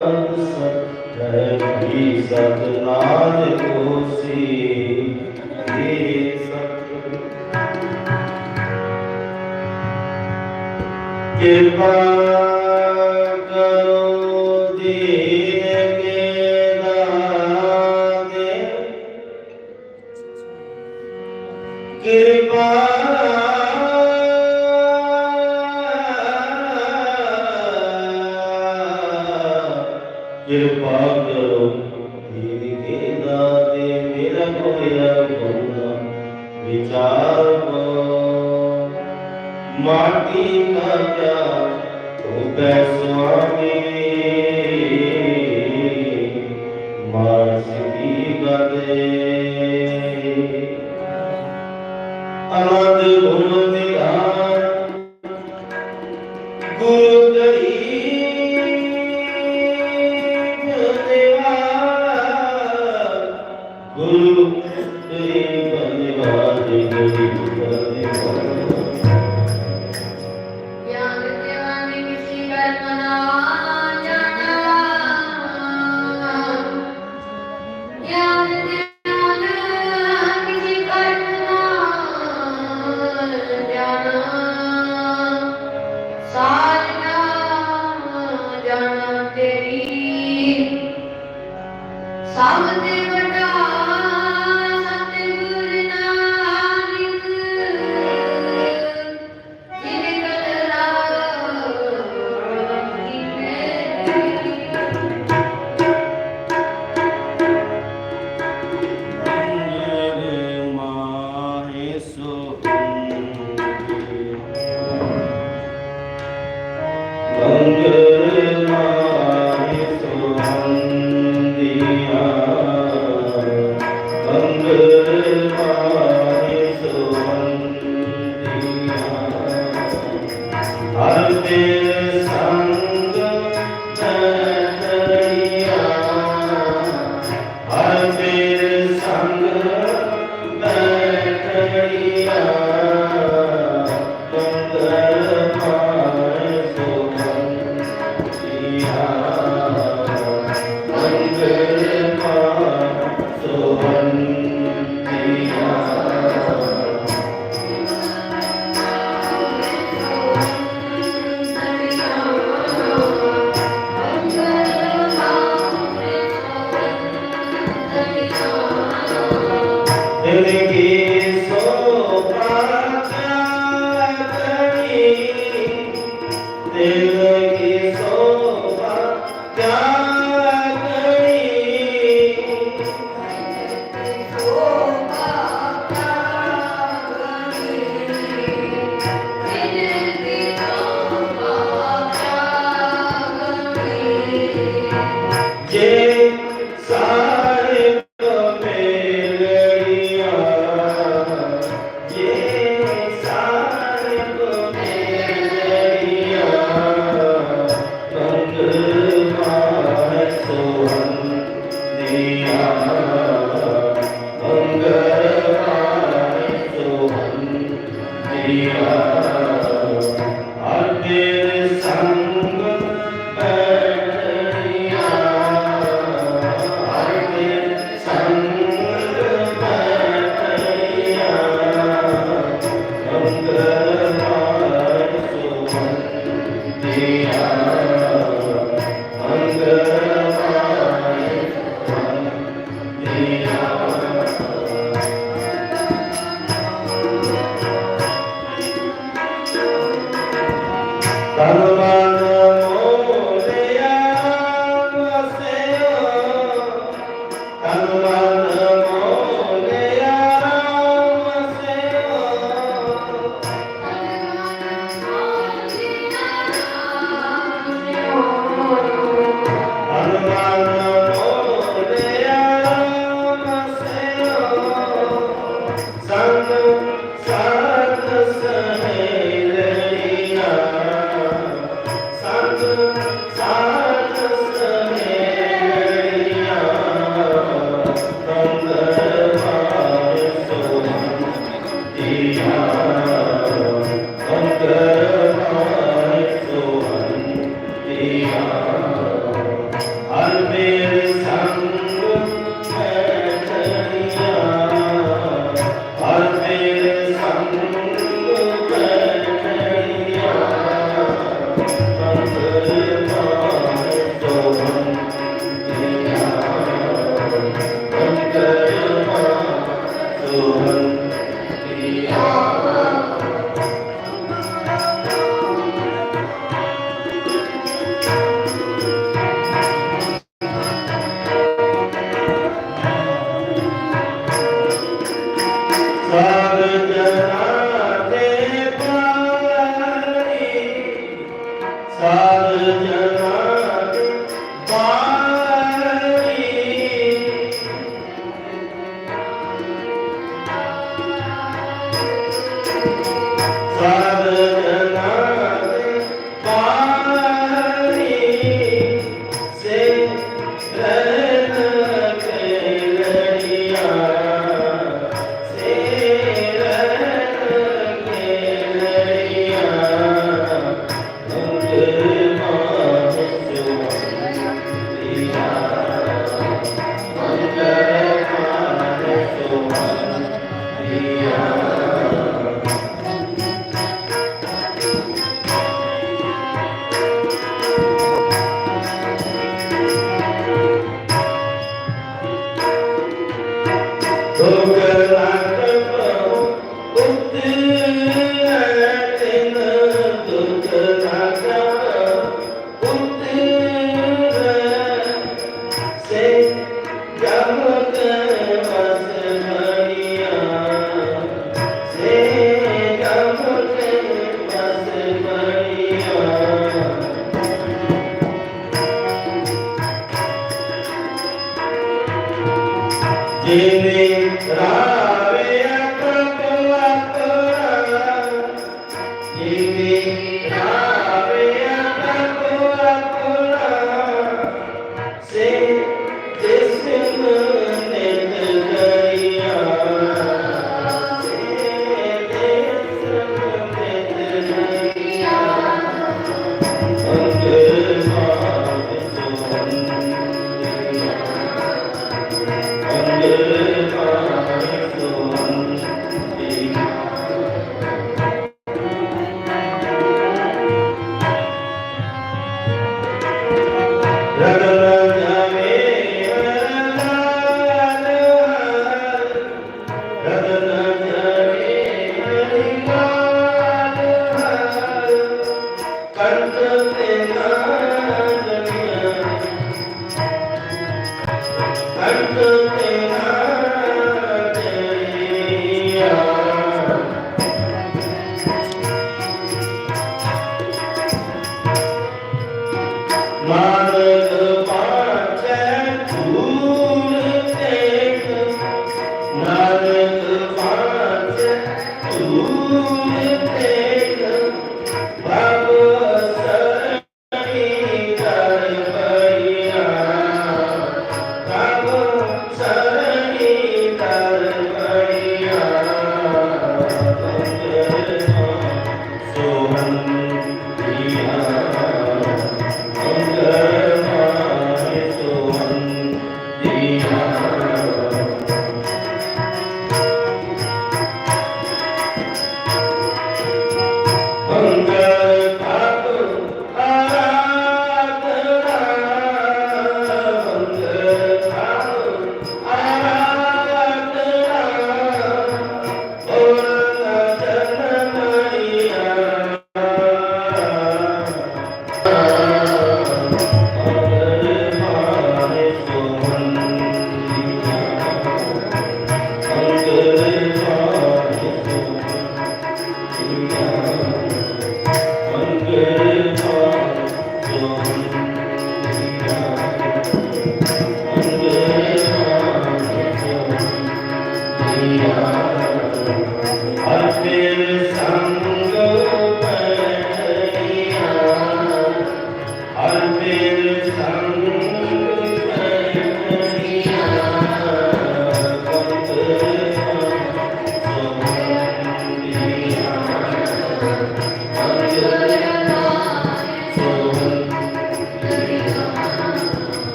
ਕਰਮੀ ਸਤ ਨਾਨਕ ਹੋਸੀ ਤੇਰੇ ਸਤ ਕਿਰਪਾ ਪ੍ਰਭ ਮਾਤੀ ਨਾ ਜਾ ਤੂੰ ਬੈ ਸੁਆਮੀ ਮਾਸ ਦੀ ਬਦੇ। ਅਨੰਦ ਗੁਰਮਤਿ Amen. Yeah.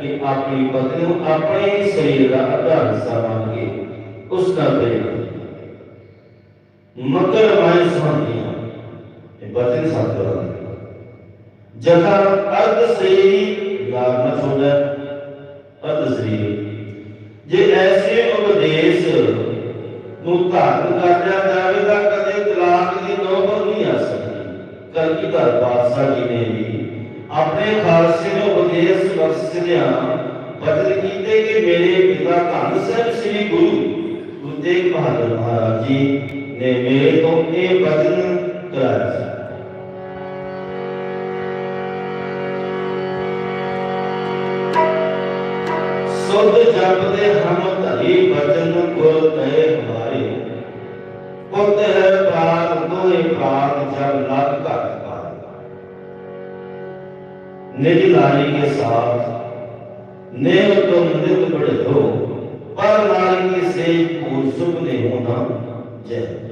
ਸੰਸਾਰ ਦੇ ਉਤਰ ਬਸ ਕੀਤਾ ਕਿ ਜਿਸ ਨਾਲ ਕਦੇ ਵੀ ਘਰ ਵਿੱਚ ਝਗੜਾ ਕਲੇਸ਼ ਨਾ ਹੋਵੇ ਅਤੇ ਪਤੀ ਪਤਨੀ ਦਾ ਪ੍ਰੇਮ ਬਣਿਆ ਰਹੇ ਜਿੱਥੇ ਜੇ ਐਸੇ ਉਪਦੇਸ਼ ਨੂੰ ਧਾਰਨ ਕਰ ਜਾਵੇ ਤਾਂ ਕਦੇ ਤਲਾਕ ਦੀ ਨੌਬਤ ਨਹੀਂ ਆ ਸਕਦੀ। ਕਲਗੀਧਰ ਪਾਤਸ਼ਾਹ ਜੀ ਨੇ ਵੀ ਆਪਣੇ ਖਾਲਸੇ ਨੂੰ ਉਪਦੇਸ਼ ਬਖਸ਼ਦਿਆਂ ਬਚਨ ਕੀਤੇ ਕਿ ਮੇਰੇ ਪਿਤਾ ਧੰਨ ਸਾਹਿਬ ਸ੍ਰੀ ਗੁਰੂ ਗੁਰੂ ਤੇਗ ਬਹਾਦਰ ਮਹਾਰਾਜ ਜੀ ਨੇ ਮੇਰੇ ਤੋਂ ਇਹ ਬਚਨ ਕਰਾਇਆ ਸੀ ਸੁਧ ਜਪਦੇ ਹਮ साथ नेव तो मृत बड़े हो पर नारी के से पूर सुख ने होना जय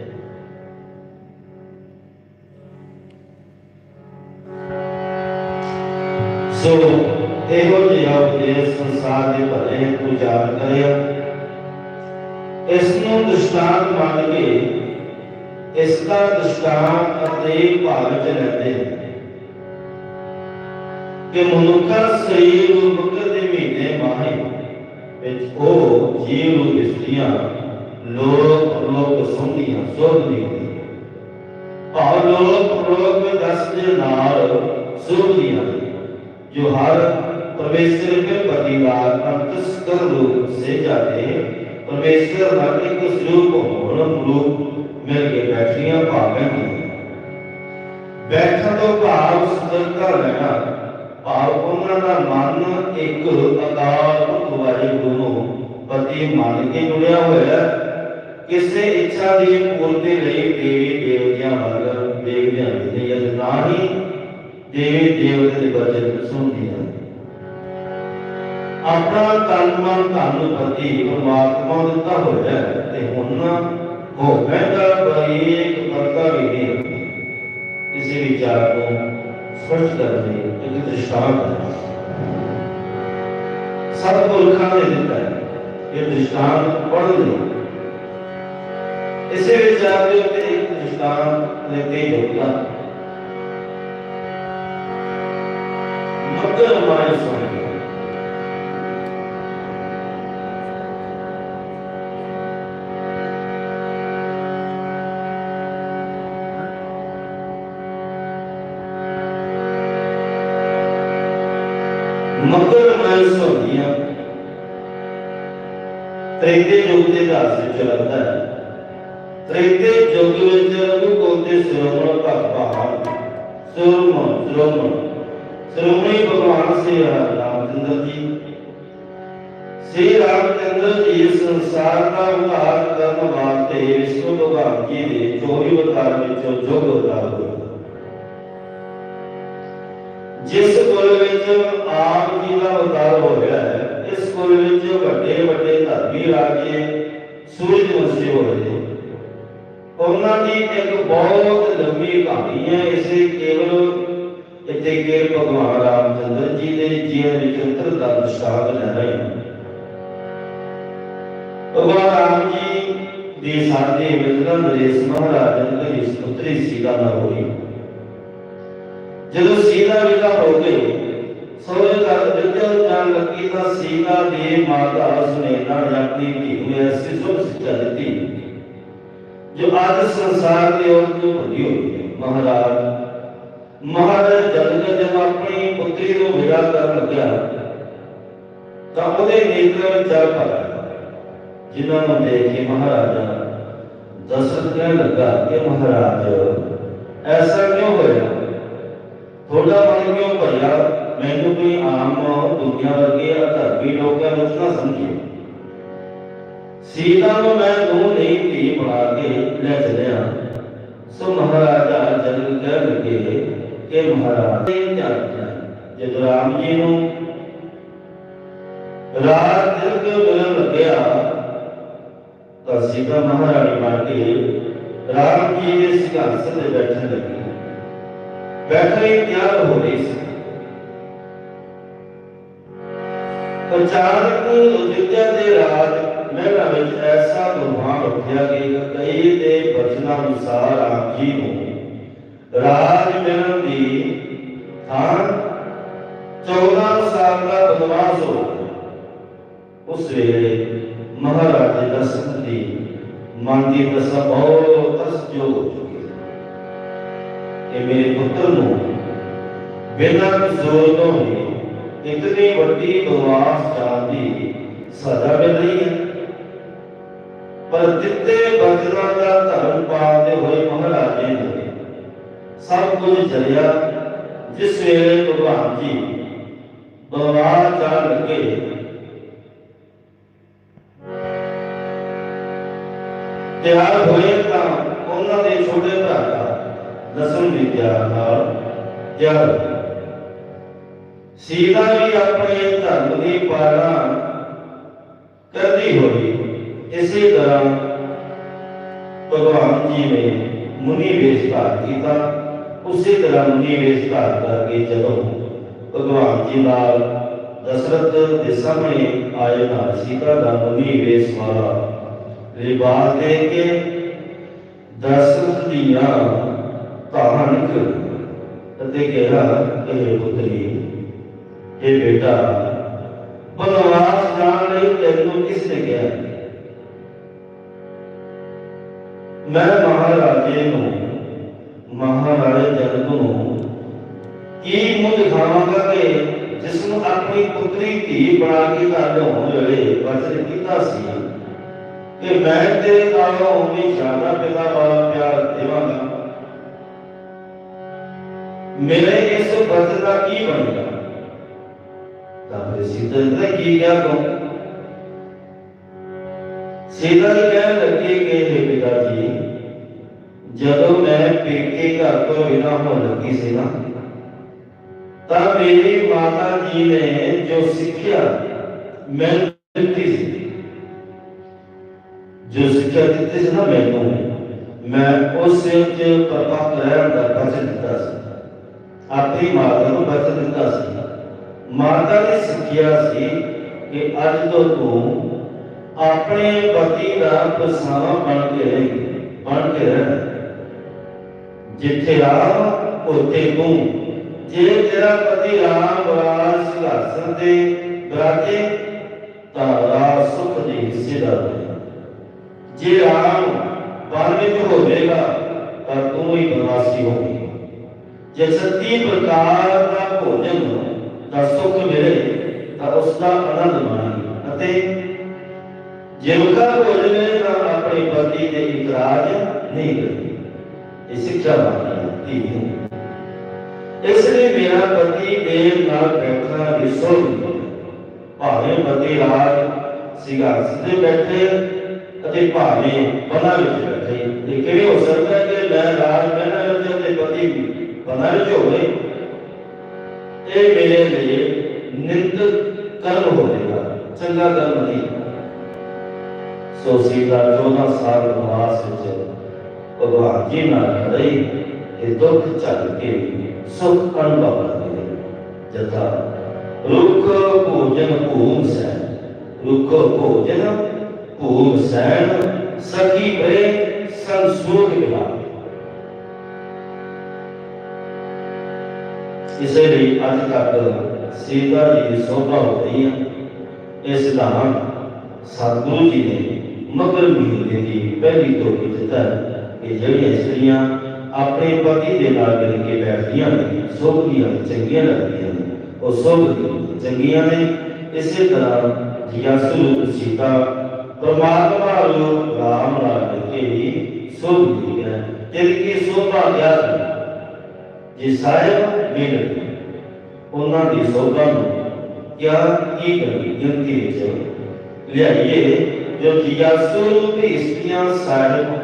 ਸੋ ਇਹੋ ਜਿਹਾ ਉਪਦੇਸ਼ ਸੰਸਾਰ ਦੇ ਭਲੇ ਹੈਤੂ ਉਜਾਗਰ ਕਰਿਆ ਇਸ ਨੂੰ ਦ੍ਰਿਸ਼ਟਾਂਤ ਮੰਨ ਕੇ ਇਸ ਦਾ ਦ੍ਰਿਸ਼ਟਾਂਤ ਅਤੇ ਭਾਗ ਚ ਲੈਂਦੇ ਹਨ ਕਿ ਮਨੁੱਖਾ ਸਰੀਰ ਮੁਕਤ ਦੇ ਮਹੀਨੇ ਮਾਹੇ ਵਿੱਚ ਉਹ ਜੀ ਜੁਗਦੀਆਂ ਲੋਕ ਲੋਕ ਸੁਣਦੀਆਂ ਸੋਧਦੀਆਂ ਭਾਵ ਲੋਕ ਲੋਕ ਦਸ ਦੇ ਨਾਲ ਸੋਧਦੀਆਂ ਜੋ ਹਰ ਪਰਮੇਸ਼ਰ ਕੇ ਪ੍ਰਤੀਵਾਰ ਅੰਤਸਕਰ ਰੂਪ ਸੇ ਜਾਤੇ ਪਰਮੇਸ਼ਰ ਨਾਲ ਇੱਕ ਸਰੂਪ ਹੋਣ ਰੂਪ ਮਿਲ ਕੇ ਬੈਠੀਆਂ ਭਾਵੇਂ ਦੀ ਬੈਠਣ ਤੋਂ ਭਾਵ ਸੁੰਦਰਤਾ ਲੈਣਾ ਭਾਵ ਉਹਨਾਂ ਦਾ ਮਨ ਇੱਕ ਅਕਾਲ ਵਾਹਿਗੁਰੂ ਨੂੰ ਮੰਨ ਕੇ ਜੁੜਿਆ ਹੋਇਆ ਕਿਸੇ ਇੱਛਾ ਦੀ ਪੂਰਤੀ ਲਈ ਦੇਵੀ ਦੇਵਤਿਆਂ ਵੱਲ ਵੇਖਦਿਆਂ ਨਹੀਂ ਅਤੇ ਨਾ ਹੀ ਦੇਵੀ ਦੇਵਤੇ ਦੇ ਬਚਨ ਸੁਣਦੀਆਂ ਆਪਣਾ ਤਨ ਮਨ ਧਨ ਪਤੀ ਪਰਮਾਤਮਾ ਦਿੱਤਾ ਹੋਇਆ ਹੈ ਤੇ ਹੁਣ ਹੋ ਪੈਦਾ ਬਰੀਕ ਕਰਤਾ ਵੀ ਨਹੀਂ ਕਿਸੇ ਵਿਚਾਰ ਨੂੰ ਸਪਸ਼ਟ ਕਰਨ ਲਈ ਇੱਕ ਦ੍ਰਿਸ਼ਟਾਂਤ ਹੈ। ਸਭ ਪੁਰਖਾਂ ਨੇ ਦਿੱਤਾ ਹੈ, ਇਹ ਦ੍ਰਿਸ਼ਟਾਂਤ ਪੜ੍ਹਨ ਲਈ। ਇਸੇ ਵਿਚਾਰ ਦੇ ਉੱਤੇ ਇੱਕ ਦ੍ਰਿਸ਼ਟਾਂਤ ਲੈਤੇ ਹੋਗਾ ਮੱਕਰ ਮਾਇ ਸੁਣੀ ਦੇ ਦਾਸ ਵਿੱਚ ਲੱਗਦਾ ਹੈ ਤ੍ਰੇਤੇ ਯੁੱਗ ਵਿੱਚ ਰਘੂ ਕੋਤੇ ਸਰਵਣ ਭਗਵਾਨ ਸਰਵਣ ਸਰਵਣ ਸਰਵਣੀ ਭਗਵਾਨ ਸੇ ਰਾਮਚੰਦਰ ਜੀ ਸੇ ਰਾਮਚੰਦਰ ਜੀ ਇਸ ਸੰਸਾਰ ਦਾ ਉਧਾਰ ਕਰਨ ਵਾਸਤੇ ਵਿਸ਼ਨੂੰ ਭਗਵਾਨ ਜੀ ਦੇ 24 ਅਵਤਾਰ ਵਿੱਚੋਂ ਜੋਗ ਅਵਤਾਰ ਹੋਏ ਜਿਸ ਕੁਲ ਵਿੱਚ ਆਪ ਜੀ ਦਾ ਅਵਤਾਰ ਹੋਇਆ ਹੈ ਇਸ ਕੁਲ ਵਿੱਚ ਵੱਡੇ ਵੱਡੇ ਧਰਮੀ ਰਾਜੇ ਸੂਰਜ ਹੋਏ ਉਹਨਾਂ ਦੀ ਇੱਕ ਬਹੁਤ ਲੰਬੀ ਕਹਾਣੀ ਹੈ। ਇਸੇ ਕੇਵਲ ਇੱਥੇ ਕੇਵਲ ਭਗਵਾਨ ਰਾਮਚੰਦਰ ਜੀ ਦੇ ਜੀਵਨ ਵਿੱਚ ਦਾ ਦ੍ਰਿਸ਼ਟਾਂਤ ਲੈ ਰਹੇ ਹਾਂ ਭਗਵਾਨ ਰਾਮ ਜੀ ਦੀ ਸਾਦੇ ਮਿਲਦਾ ਨਰੇਸ਼ ਮਹਾਰਾਜ ਦੀ ਸੁਪੁੱਤਰੀ ਸੀਤਾ ਨਾਲ ਹੋਈ। ਜਦੋਂ ਸੀਤਾ ਵਿਦਾ ਹੋ ਗਈ ਸੋਹਰੇ ਘਰ ਵਿਦਿਆ ਜਾਣ ਲੱਗੀ ਤਾਂ ਸੀਤਾ ਦੀ ਮਾਤਾ ਸੁਨੇਨਾ ਆਪਣੀ ਧੀ ਨੂੰ ਐਸੀ ਸੁਭ ਸਿੱਖਿਆ ਦਿੱਤੀ। ਜੋ ਅੱਜ ਸੰਸਾਰ ਦੇ ਔਰਤ ਨੂੰ ਭੁੱਲੀ ਹੋਈ ਹੈ, ਮਹਾਰਾਜ। ਮਹਾਰਾਜ ਜਨਕ ਜਦ ਆਪਣੀ ਪੁੱਤਰੀ ਨੂੰ ਵਿਦਾ ਕਰਨ ਲੱਗਿਆ, ਤਾਂ ਉਹਦੇ ਨੇਤਰਾਂ ਵਿੱਚ ਜਲ ਭਰ ਜਿਨ੍ਹਾਂ ਨੂੰ ਦੇਖ ਕੇ ਮਹਾਰਾਜਾ ਦਸ਼ਰਥ ਕਹਿਣ ਲੱਗਾ ਕਿ ਮਹਾਰਾਜ, ਐਸਾ ਕਿਉਂ ਹੋਇਆ? ਤੁਹਾਡਾ ਮਨ ਕਿਉਂ ਭਰਿਆ? ਮੈਨੂੰ ਕੋਈ ਆਮ ਦੁਨੀਆ ਵਰਗੇ ਅਧਰਮੀ ਲੋਕਾਂ ਨੂੰ ਨਾ ਸਮਝੇ। ਸੀਤਾ ਨੂੰ ਮੈਂ ਦੋ ਨਹੀਂ ਧੀ ਬਣਾ ਕੇ ਲੈ ਚਲਿਆ। ਸੋ ਮਹਾਰਾਜਾ ਜਨਕ ਕਹਿ ਲੱਗੇ ਕਿ ਮਹਾਰਾਜ, ਇਹ ਧਿਆਨ ਰੱਖਣਾ। ਜਦੋਂ ਰਾਮ ਜੀ ਨੂੰ ਰਾਤ ਦਿਨ ਕੇ ਮਿਲਣ ਲੱਗਿਆ, ਤਾਂ ਸੀਤਾ ਮਹਾਰਾਣੀ ਬਣ ਕੇ ਰਾਮ ਜੀ ਦੇ ਸਿੰਘਾਸਨ ਤੇ ਬੈਠਣ ਲੱਗੀ। ਬੈਠੇ ਤਿਆਰ ਹੋ ਰਹੀ ਸੀ। ਅਚਾਨਕ ਅਯੁੱਧਿਆ ਦੇ ਰਾਜ ਮਹਿਲਾ ਵਿੱਚ ਐਸਾ ਗੁਰਬਾਨ ਉੱਠਿਆ ਕਿ ਕਈ ਦੇ ਬਚਨਾਂ ਅਨੁਸਾਰ ਆਪ ਜੀ ਨੂੰ। ਰਾਜ ਮਿਲਣ ਦੀ ਥਾਂ 14 ਸਾਲ ਦਾ ਬਨਵਾਸ ਹੋ ਉਸ ਵੇਲੇ ਮਹਾਰਾਜ ਦੇ ਦਰਸ਼ਨ ਮਨ ਦੀ ਦਸ਼ਾ ਬਹੁਤ ਅਸਜੋ ਹੋ ਚੁੱਕੀ ਕਿ ਮੇਰੇ ਪੁੱਤਰ ਨੂੰ ਬਿਨਾਂ ਕਸੂਰ ਤੋਂ ਹੀ ਇਤਨੀ ਵੱਡੀ ਬਨਵਾਸ ਜਾਣ ਸਜ਼ਾ ਮਿਲ ਰਹੀ ਹੈ। ਪਰ ਦਿੱਤੇ ਬਚਨਾਂ ਦਾ ਧਰਮ ਪਾਲਦੇ ਹੋਏ ਮਹਾਰਾਜੇ ਨੇ ਸਭ ਕੁਝ ਜਲਿਆ ਜਿਸ ਵੇਲੇ ਭਗਵਾਨ ਜੀ ਬਨਵਾਸ ਜਾਣ ਲੱਗੇ। ਤਿਆਰ ਹੋਏ ਤਾਂ ਉਹਨਾਂ ਦੇ ਛੋਟੇ ਭਰਾ ਦਾ ਦਸਮ ਵਿਦਿਆ ਨਾਲ ਤਿਆਰ ਸੀਤਾ ਵੀ ਆਪਣੇ ਧਰਮ ਦੀ ਪਾਲਣਾ ਕਰਦੀ ਹੋਈ ਇਸੇ ਤਰ੍ਹਾਂ ਭਗਵਾਨ ਜੀ ਨੇ ਮੁਨੀ ਵੇਸ਼ ਧਾਰ ਕੀਤਾ। ਉਸੇ ਤਰ੍ਹਾਂ ਮੁਨੀ ਵੇਸ਼ ਧਾਰ ਕਰਕੇ ਜਦੋਂ ਭਗਵਾਨ ਜੀ ਨਾਲ ਦਸ਼ਰਥ ਦੇ ਸਾਹਮਣੇ ਆਏ ਨਾ ਸੀਤਾ ਦਾ ਮੁਨੀ ਵੇਸ਼ ਵਾਲਾ ਲਿਬਾਸ ਦੇ ਕੇ ਦਸ਼ਰਥ ਦੀਆਂ ਧਾਰਨ ਕਰ ਅਤੇ ਕਿਹਾ ਕਿ ਪੁੱਤਰੀ ਇਹ ਬੇਟਾ ਬਨਵਾਸ ਜਾਣ ਲਈ ਤੈਨੂੰ ਕਿਸ ਨੇ ਕਿਹਾ? ਮੈਂ ਮਹਾਰਾਜੇ ਨੂੰ, ਮਹਾਰਾਜੇ ਜਨਕ ਨੂੰ ਕੀ ਮੂੰਹ ਦਿਖਾਵਾਂਗਾ ਕਿ ਜਿਸ ਨੂੰ ਆਪਣੀ ਪੁੱਤਰੀ ਧੀ ਬਣਾ ਕੇ ਘਰ ਲਿਆਉਣ ਵੇਲੇ ਵਚਨ ਕੀਤਾ ਸੀ ਕਿ ਮੈਂ ਤੇਰੇ ਨਾਲੋਂ ਵੀ ਜ਼ਿਆਦਾ ਪਿਤਾ ਵਾਲਾ ਪਿਆਰ ਦੇਵਾਂਗਾ। ਮੇਰੇ ਇਸ ਵਚਨ ਦਾ ਕੀ ਬਣੇਗਾ? ਤਾਂ ਫਿਰ ਸੀਤਾ ਨੇ ਕੀ ਕਿਹਾ ਕੋ ਸੀਤਾ ਜੀ ਕਹਿਣ ਲੱਗੀ ਕਿ हे ਪਿਤਾ ਜੀ ਜਦੋਂ ਮੈਂ ਪੇਕੇ ਘਰ ਤੋਂ ਬਿਨਾਂ ਹੋਣ ਲੱਗੀ ਸੀ ਨਾ ਤਾਂ ਮੇਰੀ ਮਾਤਾ ਜੀ ਨੇ ਜੋ ਸਿੱਖਿਆ ਮੈਨੂੰ ਦਿੱਤੀ ਸੀ ਜੋ ਸਿੱਖਿਆ ਦਿੱਤੀ ਸੀ ਨਾ ਮੈਨੂੰ ਮੈਂ ਉਸ ਵਿੱਚ ਪਰਪੱਕ ਰਹਿਣ ਦਾ ਬਚਨ ਦਿੱਤਾ ਸੀ ਆਪਣੀ ਮਾਤਾ ਨੂੰ ਬਚਨ ਦਿੱਤਾ ਸੀ ਮਾਤਾ ਨੇ ਸਿੱਖਿਆ ਸੀ ਕਿ ਅੱਜ ਤੋਂ ਤੂੰ ਆਪਣੇ ਪਤੀ ਦਾ ਪਸਾਵਾ ਬਣ ਕੇ ਰਹੇਂਗੀ ਬਣ ਕੇ ਰਹਿਣਾ ਜਿੱਥੇ ਰਾਮ, ਉੱਥੇ ਤੂੰ। ਜੇ ਤੇਰਾ ਪਤੀ ਰਾਮ ਰਾਜ ਸਿੰਘਾਸਨ ਤੇ ਬਰਾਜੇ, ਤਾਂ ਰਾਜ ਸੁਖ ਦੇ ਹਿੱਸੇਦਾਰ ਹੋਵੇਗਾ ਜੇ ਰਾਮ ਵਨ ਵਿੱਚ ਹੋਵੇਗਾ, ਤਾਂ ਤੂੰ ਹੀ ਬਨਵਾਸੀ ਹੋਵੇਗਾ। ਜੇ ਸੱਤੀ ਪ੍ਰਕਾਰ ਦਾ ਭੋਜਨ ਦਾ ਸੁਖ ਮਿਲੇ ਤਾਂ ਉਸ ਦਾ ਆਨੰਦ ਮਾਣੀ ਅਤੇ ਜੇ ਮੁਖਾ ਭੋਜਨ ਮਿਲੇ ਤਾਂ ਆਪਣੇ ਪਤੀ ਦੇ ਇਤਰਾਜ਼ ਨਹੀਂ ਕਰਨੀ ਇਹ ਸਿੱਖਿਆ ਬਾਣੀ ਹੈ ਧੀ ਨੂੰ ਇਸ ਲਈ ਮੇਰਾ ਪਤੀ ਦੇਵ ਨਾਲ ਬੈਠਣਾ ਵੀ ਸੁਣ ਭਾਵੇਂ ਪਤੀ ਰਾਜ ਸਿੰਘਾਸਨ ਤੇ ਬੈਠੇ ਅਤੇ ਭਾਵੇਂ ਬਨਾ ਵਿੱਚ ਬੈਠੇ ਇਹ ਕਿਵੇਂ ਹੋ ਸਕਦਾ ਹੈ ਕਿ ਮੈਂ ਰਾਜ ਬਹਿਣਾ ਵਿੱਚ ਤੇ ਪਤੀ ਬਨਾ ਵਿੱਚ ਹੋਵੇ ਕਰਮ ਹੋਵੇਗਾ ਚੰਗਾ ਕਰਮ ਨਹੀਂ। ਸੋ ਸੀਤਾ 14 ਸਾਲ ਬਨਵਾਸ ਵਿੱਚ ਭਗਵਾਨ ਜੀ ਨਾਲ ਰਹੀ ਇਹ ਦੁੱਖ ਝੱਲ ਕੇ ਸੁਖ ਅਨੁਭਵ ਕਰਦੇ ਜਥਾ, ਰੁੱਖ ਭੋਜਨ ਭੂਮ ਸੈ ਰੁੱਖ ਭੋਜਨ ਭੂਮ ਸੈਨ ਸਖੀ ਭਰੇ ਸੰਸੂਖ ਬਿਲਾ ਇਸੇ ਲਈ ਅੱਜ ਤੱਕ ਸੀਤਾ ਜੀ ਦੀ ਸੋਭਾ ਹੋ ਰਹੀ ਹੈ ਇਹ ਸਿਧਾਂਤ ਸਤਿਗੁਰੂ ਜੀ ਨੇ ਮਗਰ ਮਹੀਨੇ ਦੀ ਪਹਿਲੀ ਤੋਂ ਦਿੱਤਾ ਹੈ ਕਿ ਜਿਹੜੀਆਂ ਇਸਤਰੀਆਂ ਆਪਣੇ ਪਤੀ ਦੇ ਨਾਲ ਮਿਲ ਕੇ ਬੈਠਦੀਆਂ ਨੇ ਸੋਭਦੀਆਂ ਨੇ, ਚੰਗੀਆਂ ਲੱਗਦੀਆਂ ਨੇ ਉਹ ਸੋਭਦੀਆਂ ਨੇ, ਚੰਗੀਆਂ ਨੇ। ਇਸੇ ਤਰ੍ਹਾਂ ਜਿਆਸੂ ਰੂਪ ਸੀਤਾ ਪਰਮਾਤਮਾ ਰੂਪ ਰਾਮ ਨਾਲ ਮਿਲ ਕੇ ਵੀ ਸੋਭਦੀ ਹੈ। ਦਿਲ ਕੀ ਸੋਭਾ ਗਿਆ ਜੇ ਸਾਹਿਬ ਮਿਲ ਉਹਨਾਂ ਦੀ ਸੋਭਾ ਨੂੰ ਕਿਆ ਕੀ ਕਰੀ ਗਿਣਤੀ ਵਿੱਚ ਲਿਆਈਏ। ਜੋ ਜਿਆਸੂ ਰੂਪ ਇਸਤਰੀਆਂ ਸਾਹਿਬ